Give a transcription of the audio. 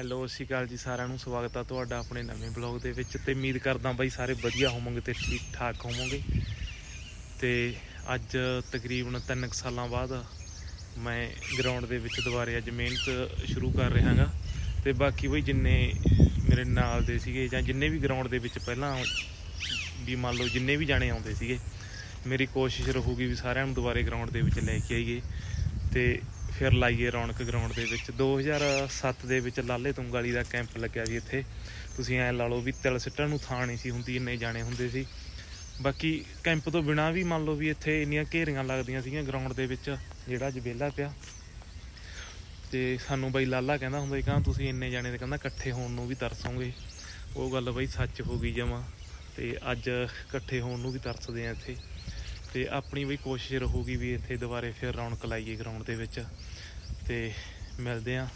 Hello, ਸਤਿ ਸ਼੍ਰੀ ਅਕਾਲ ਜੀ ਸਾਰਿਆਂ ਨੂੰ। ਸਵਾਗਤ ਆ ਤੁਹਾਡਾ ਆਪਣੇ ਨਵੇਂ ਬਲੌਗ ਦੇ ਵਿੱਚ ਤੇ ਉਮੀਦ ਕਰਦਾ ਬਾਈ ਸਾਰੇ ਵਧੀਆ ਹੋਵੋਗੇ ਤੇ ਠੀਕ ਠਾਕ ਹੋਵੋਗੇ। ਤੇ ਅੱਜ ਤਕਰੀਬਨ 3 ਸਾਲਾਂ ਬਾਅਦ ਮੈਂ ਗਰਾਊਂਡ ਦੇ ਵਿੱਚ ਦੁਬਾਰੇ ਅੱਜ ਮਿਹਨਤ ਸ਼ੁਰੂ ਕਰ ਰਿਹਾ ਹਾਂ ਤੇ ਬਾਕੀ ਬਈ ਜਿੰਨੇ ਮੇਰੇ ਨਾਲ ਦੇ ਸੀਗੇ ਜਾਂ ਜਿੰਨੇ ਵੀ ਗਰਾਊਂਡ ਦੇ ਵਿੱਚ ਪਹਿਲਾਂ ਵੀ ਮੰਨ ਲਓ ਜਿੰਨੇ ਵੀ ਜਾਣੇ ਆਉਂਦੇ ਸੀਗੇ, ਮੇਰੀ ਕੋਸ਼ਿਸ਼ ਰਹੂਗੀ ਵੀ ਸਾਰਿਆਂ ਨੂੰ ਦੁਬਾਰੇ ਗਰਾਊਂਡ ਦੇ ਵਿੱਚ ਲੈ ਕੇ ਆਈਏ। ਤੇ ਫਿਰ ਲਾਈਏ ਰੌਣਕ ਗਰਾਊਂਡ ਦੇ ਵਿੱਚ। 2007 ਦੇ ਵਿੱਚ ਲਾਲੇ ਤੁੰਗ ਵਾਲੀ ਦਾ ਕੈਂਪ ਲੱਗਿਆ ਸੀ ਇੱਥੇ। ਤੁਸੀਂ ਐ ਲਾ ਲਓ ਵੀ ਤਿਲ ਸਿੱਟਣ ਨੂੰ ਥਾਂ ਨਹੀਂ ਸੀ ਹੁੰਦੀ, ਇੰਨੇ ਜਾਣੇ ਹੁੰਦੇ ਸੀ। ਬਾਕੀ ਕੈਂਪ ਤੋਂ ਬਿਨਾ ਵੀ ਮੰਨ ਲਓ ਵੀ ਇੱਥੇ ਇੰਨੀਆਂ ਘੇਰੀਆਂ ਲੱਗਦੀਆਂ ਸੀਗੀਆਂ ਗਰਾਊਂਡ ਦੇ ਵਿੱਚ, ਜਿਹੜਾ ਅੱਜ ਵਿਹਲਾ ਪਿਆ। ਤੇ ਸਾਨੂੰ ਬਾਈ ਲਾਲਾ ਕਹਿੰਦਾ ਹੁੰਦਾ ਸੀ ਕਹਿੰਦਾ ਤੁਸੀਂ ਇੰਨੇ ਜਾਣੇ ਦੇ ਕਹਿੰਦਾ ਇਕੱਠੇ ਹੋਣ ਨੂੰ ਵੀ ਤਰਸੋਗੇ। ਉਹ ਗੱਲ ਬਈ ਸੱਚ ਹੋ ਗਈ ਜਮਾ। ਤੇ ਅੱਜ ਇਕੱਠੇ ਹੋਣ ਨੂੰ ਵੀ ਤਰਸਦੇ ਆ ਇੱਥੇ। ਤੇ ਆਪਣੀ ਵੀ ਕੋਸ਼ਿਸ਼ ਰਹੂਗੀ ਵੀ ਇੱਥੇ ਦੁਬਾਰੇ ਫਿਰ ਰੌਣਕ ਲਾਈਏ ਗਰਾਊਂਡ ਦੇ ਵਿੱਚ। ਤੇ ਮਿਲਦੇ ਆ।